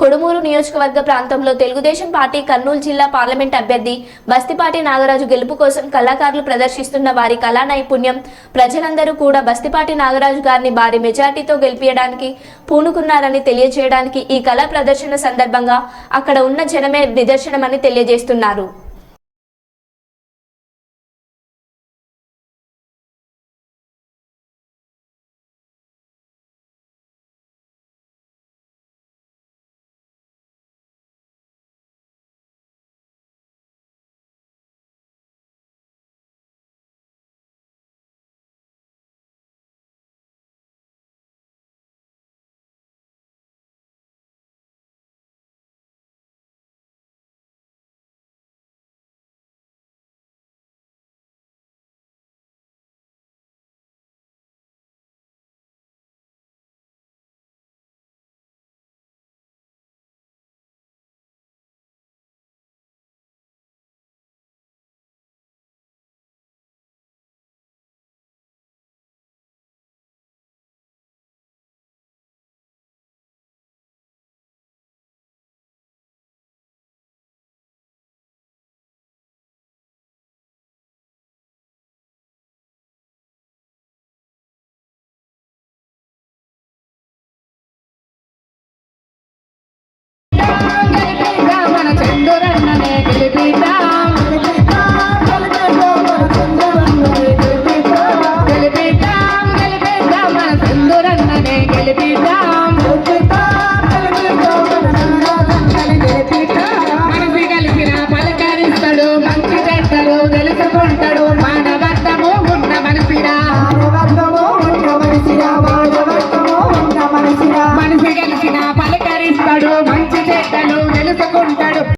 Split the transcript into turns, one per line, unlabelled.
కొడుమూరు నియోజకవర్గ ప్రాంతంలో తెలుగుదేశం పార్టీ కర్నూలు జిల్లా పార్లమెంట్ అభ్యర్థి బస్తిపాటి నాగరాజు గెలుపు కోసం కళాకారులు ప్రదర్శిస్తున్న వారి కళా నైపుణ్యం ప్రజలందరూ కూడా బస్తిపాటి నాగరాజు గారిని భారీ మెజార్టీతో గెలిపించడానికి పూనుకున్నారని తెలియజేయడానికి ఈ కళా ప్రదర్శన సందర్భంగా అక్కడ ఉన్న జనమే నిదర్శనమని తెలియజేస్తున్నారు.
తెలుసుకుంటాడు మానవత్వము ఉన్న మనిషిరా మనిషి కలిసిన పలకరిస్తాడు మంచి చెడ్డలు తెలుసుకుంటాడు.